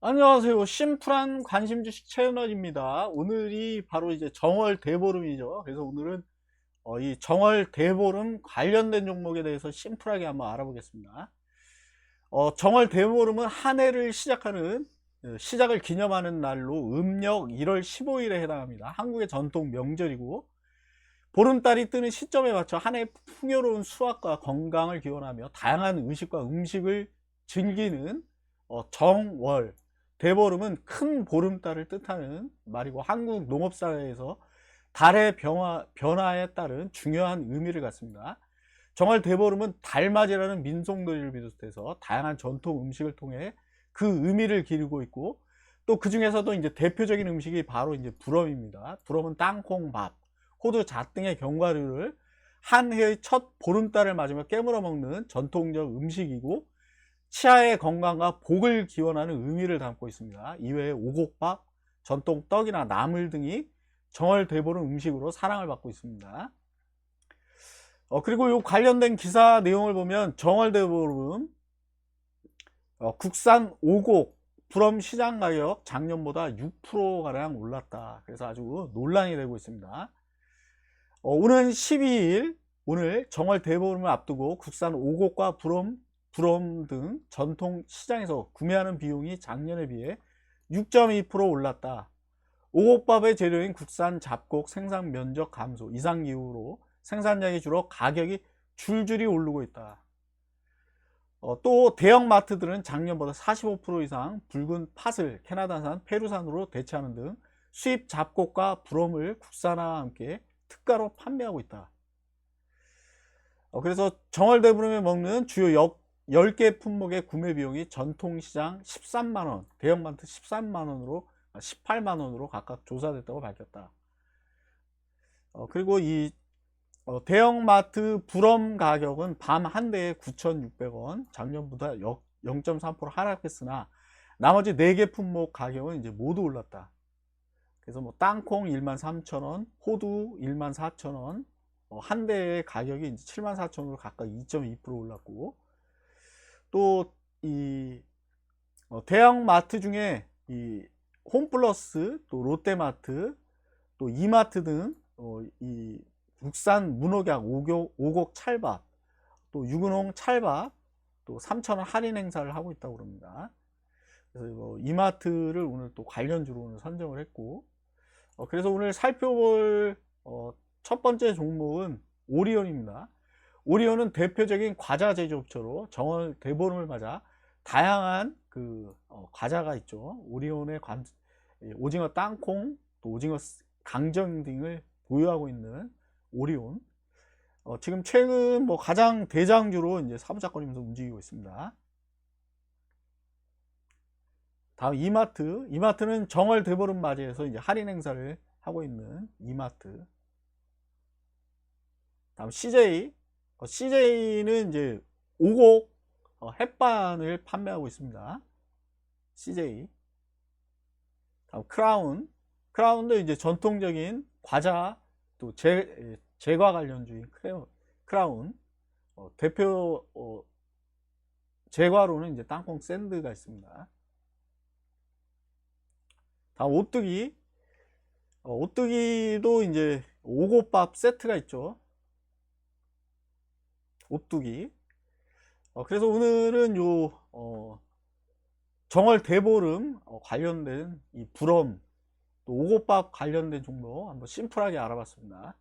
안녕하세요. 심플한 관심 주식 채널입니다. 오늘이 바로 이제 정월 대보름이죠. 그래서 오늘은 어, 이 정월 대보름 관련된 종목에 대해서 심플하게 한번 알아보겠습니다. 어, 정월 대보름은 한 해를 시작하는 어, 시작을 기념하는 날로 음력 1월 15일에 해당합니다. 한국의 전통 명절이고 보름달이 뜨는 시점에 맞춰 한해 풍요로운 수확과 건강을 기원하며 다양한 음식과 음식을 즐기는 어, 정월 대보름은 큰 보름달을 뜻하는 말이고 한국 농업사회에서 달의 변화, 변화에 따른 중요한 의미를 갖습니다. 정월 대보름은 달맞이라는 민속놀이를 비롯해서 다양한 전통 음식을 통해 그 의미를 기르고 있고 또 그 중에서도 이제 대표적인 음식이 바로 이제 부럼입니다. 부럼은 땅콩밥, 호두 잣 등의 견과류를 한 해의 첫 보름달을 맞으며 깨물어 먹는 전통적 음식이고 치아의 건강과 복을 기원하는 의미를 담고 있습니다. 이외에 오곡밥, 전통 떡이나 나물 등이 정월 대보름 음식으로 사랑을 받고 있습니다. 어, 그리고 이 관련된 기사 내용을 보면 정월 대보름 어, 국산 오곡 불엄 시장 가격 작년보다 6%가량 올랐다. 그래서 아주 논란이 되고 있습니다. 어, 오는 12일 오늘 정월 대보름을 앞두고 국산 오곡과 불엄 불엄 등 전통 시장에서 구매하는 비용이 작년에 비해 6.2% 올랐다. 오곡밥의 재료인 국산 잡곡 생산 면적 감소, 이상 기후로 생산량이 줄어 가격이 줄줄이 오르고 있다. 어, 또 대형 마트들은 작년보다 45% 이상 붉은 팥을 캐나다산, 페루산으로 대체하는 등 수입 잡곡과 불엄을 국산화와 함께 특가로 판매하고 있다. 어, 그래서 정월대부름에 먹는 주요 역 10개 품목의 구매 비용이 전통시장 13만원, 대형마트 13만원으로 18만원으로 각각 조사됐다고 밝혔다. 어, 그리고 이 어, 대형마트 불엄 가격은 밤 한 대에 9,600원, 작년보다 0.3% 하락했으나 나머지 4개 품목 가격은 이제 모두 올랐다. 그래서 뭐 땅콩 13,000원, 호두 14,000원, 어, 한 대의 가격이 이제 74,000원으로 각각 2.2% 올랐고, 또이 어, 대형 마트 중에 이 홈플러스 또 롯데마트 또 이마트 등이 어, 국산 문어약 오곡, 찰밥 또 유근홍 찰밥 또 3,000원 할인 행사를 하고 있다고 그럽니다. 그래서 뭐 이마트를 오늘 또 관련주로 오늘 선정을 했고 어, 그래서 오늘 살펴볼 어, 첫 번째 종목은 오리온입니다. 오리온은 대표적인 과자 제조업체로 정월 대보름을 맞아 다양한 그 어, 과자가 있죠. 오리온의 관, 오징어 땅콩, 또 오징어 강정 등을 보유하고 있는 오리온. 어, 지금 최근 뭐 가장 대장주로 이제 사무작권이면서 움직이고 있습니다. 다음 이마트. 이마트는 정월 대보름 맞이해서 이제 할인 행사를 하고 있는 이마트. 다음 CJ. 어, CJ는 이제 오곡 어, 햇반을 판매하고 있습니다. CJ. 다음 크라운. 크라운도 이제 전통적인 과자 또 제, 제과 관련주인 크라운. 어, 대표 어, 제과로는 이제 땅콩 샌드가 있습니다. 다음 오뚜기. 어, 오뚜기도 이제 오곡밥 세트가 있죠. 오뚜기. 어, 그래서 오늘은 요, 어, 정월 대보름 어, 관련된 이 불엄, 또 오곡밥 관련된 종목 한번 심플하게 알아봤습니다.